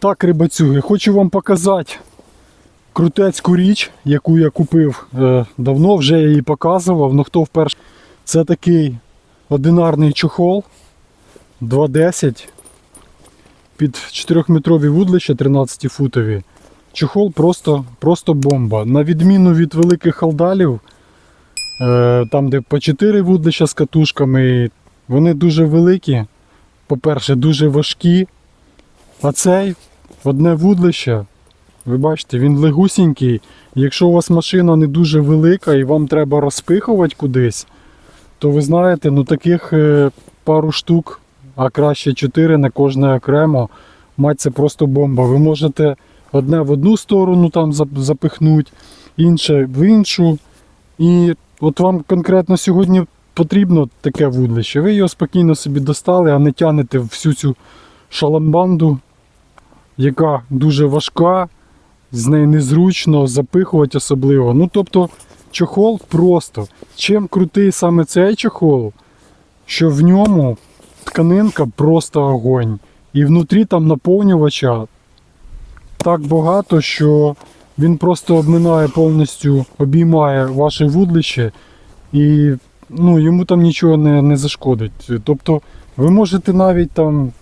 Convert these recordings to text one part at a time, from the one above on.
Так, рибацюги, хочу вам показати крутецьку річ, яку я купив е, давно, вже я її показував, але хто вперше. Це такий одинарний чохол 2.10 під 4-метрові вудлища 13-футові. Чохол просто, просто бомба. На відміну від великих халдалів, е, там де по 4 вудлища з катушками, вони дуже великі. По-перше, дуже важкі. А цей одне вудлище, ви бачите, він легусінький. Якщо у вас машина не дуже велика і вам треба розпихувати кудись, то ви знаєте, ну таких е, пару штук, а краще 4 на кожне окремо. Мать, це просто бомба. Ви можете одне в одну сторону там запихнути, інше в іншу. І от вам конкретно сьогодні потрібно таке вудлище. Ви його спокійно собі достали, а не тянете всю цю шаламбанду, яка дуже важка, з нею незручно, запихувати особливо. Ну тобто чохол просто. Чим крутий саме цей чохол, що в ньому тканинка просто огонь. І внутрі там наповнювача так багато, що він просто обминає повністю, обіймає ваше вудлище і ну, йому там нічого не, не зашкодить. Тобто ви можете навіть там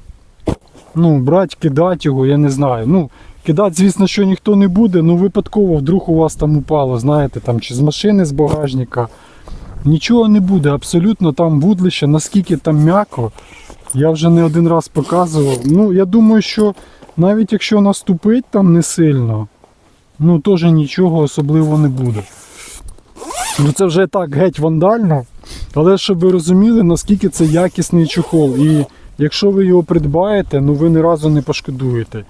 ну, брати, кидати його, я не знаю. Ну, кидати, звісно, що ніхто не буде, ну випадково вдруг у вас там упало, знаєте, там чи з машини, з багажника. Нічого не буде, абсолютно там вудлище, наскільки там м'яко. Я вже не один раз показував. Ну, я думаю, що навіть якщо наступить там не сильно, ну теж нічого особливо не буде. Ну це вже так геть вандально. Але щоб ви розуміли, наскільки це якісний чохол. І якщо ви його придбаєте, ну ви ні разу не пошкодуєте.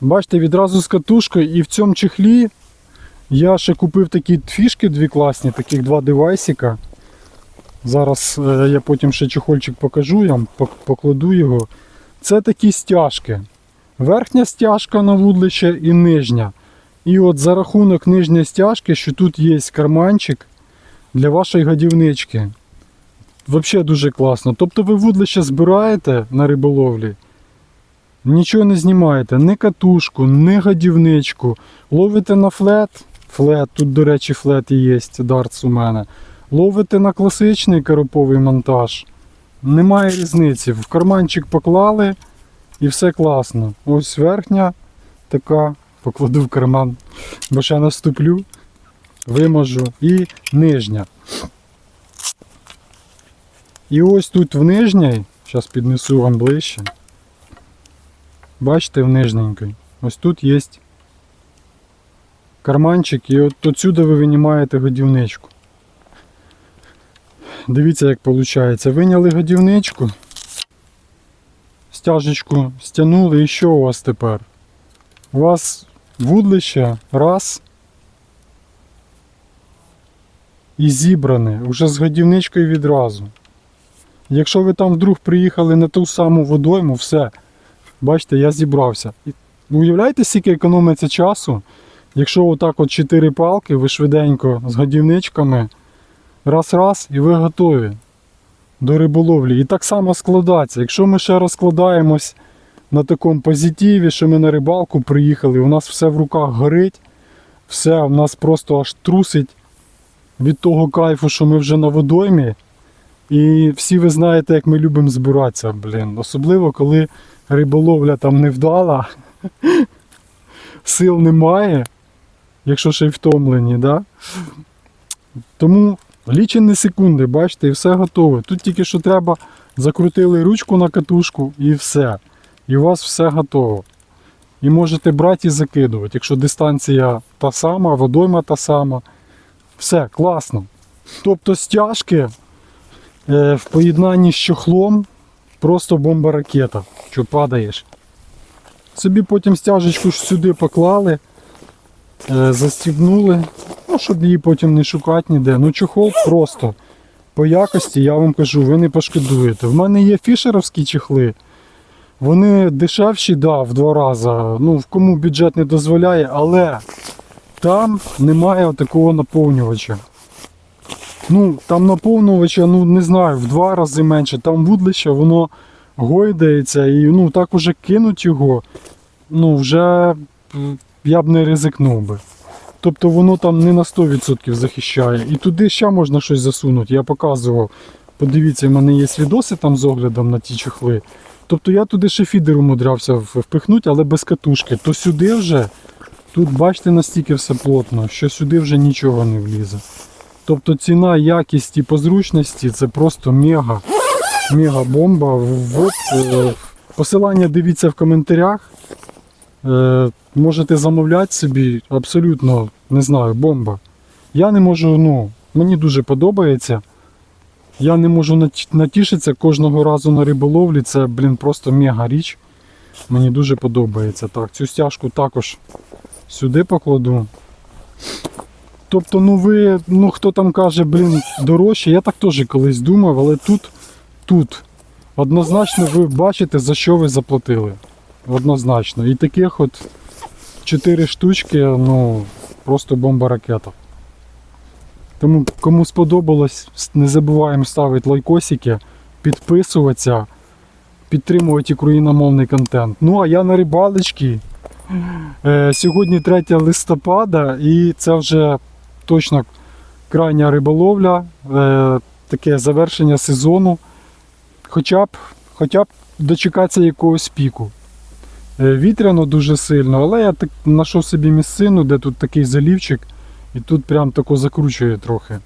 Бачите, відразу з катушкою і в цьому чехлі я ще купив такі фішки дві класні, таких два девайсика. Зараз е, я потім ще чехольчик покажу, я вам покладу його. Це такі стяжки. Верхня стяжка на вудлище і нижня. І от за рахунок нижньої стяжки, що тут є карманчик для вашої годівнички. Взагалі дуже класно. Тобто ви вудлище збираєте на риболовлі, нічого не знімаєте, ні катушку, ні годівничку. Ловите на флет, флет, тут, до речі, флет і є, дартс у мене. Ловите на класичний кароповий монтаж. Немає різниці. В карманчик поклали і все класно. Ось верхня така, покладу в карман, бо ще наступлю, виможу. І нижня. І ось тут в нижній, зараз піднесу вам ближче. Бачите, в нижненькій. Ось тут є карманчик, і от отсюди ви винімаєте годівничку. Дивіться, як виходить. Виняли годівничку, стяжечку стягнули, і що у вас тепер? У вас вудлище раз. І зібране вже з годівничкою відразу. Якщо ви там вдруг приїхали на ту саму водойму, все. Бачите, я зібрався. І уявляєте, скільки економиться часу, якщо отак от 4 палки, ви швиденько з годівничками, раз-раз, і ви готові до риболовлі. І так само складаться. Якщо ми ще розкладаємось на такому позитиві, що ми на рибалку приїхали, у нас все в руках горить, все в нас просто аж трусить від того кайфу, що ми вже на водоймі. І всі ви знаєте, як ми любимо збиратися, блін. Особливо, коли риболовля там не вдала, сил немає, якщо ще й втомлені, да? Тому лічені секунди, бачите, і все готове. Тут тільки що треба закрутили ручку на катушку і все. І у вас все готово. І можете брати і закидувати. Якщо дистанція та сама, водойма та сама. Все, класно. Тобто стяжки в поєднанні з чохлом просто бомба ракета, що падаєш. Собі потім стяжечку сюди поклали, е, застібнули, ну, щоб її потім не шукати ніде. Ну чохол просто по якості, я вам кажу, ви не пошкодуєте. В мене є фішеровські чехли. Вони дешевші, да, в два рази. Ну, в кому бюджет не дозволяє, але там немає такого наповнювача. Ну, там наповнювача, ну не знаю, в два рази менше. Там вудлище, воно гойдається і ну так уже кинуть його. ну, вже я б не ризикнув би. Тобто воно там не на 100% захищає. І туди ще можна щось засунути. Я показував. Подивіться, в мене є відоси там з оглядом на ті чохли. Тобто я туди ще фідер умудрявся впихнути, але без катушки. То сюди вже, тут бачите, настільки все плотно, що сюди вже нічого не влізе. Тобто ціна, якість і по зручності це просто мега, мега бомба. Вот, е, посилання дивіться в коментарях. Е, можете замовляти собі абсолютно не знаю, бомба. Я не можу, ну, мені дуже подобається. Я не можу натішитися кожного разу на риболовлі. Це, блін, просто мега річ. Мені дуже подобається. Так, цю стяжку також сюди покладу. Тобто, ну ви, ну хто там каже, блін, дорожче, я так теж колись думав, але тут, тут однозначно ви бачите, за що ви заплатили. Однозначно. І таких от 4 штучки, ну, просто бомба ракета. Тому кому сподобалось, не забуваємо ставити лайкосики, підписуватися, підтримувати україномовний контент. Ну а я на рибалочці. Е, Сьогодні 3 листопада і це вже точно крайня риболовля, е, таке завершення сезону. Хоча б, хоча б дочекатися якогось піку. Е, Вітряно дуже сильно, але я так знайшов собі місцину, де тут такий залівчик, і тут прям тако закручує трохи.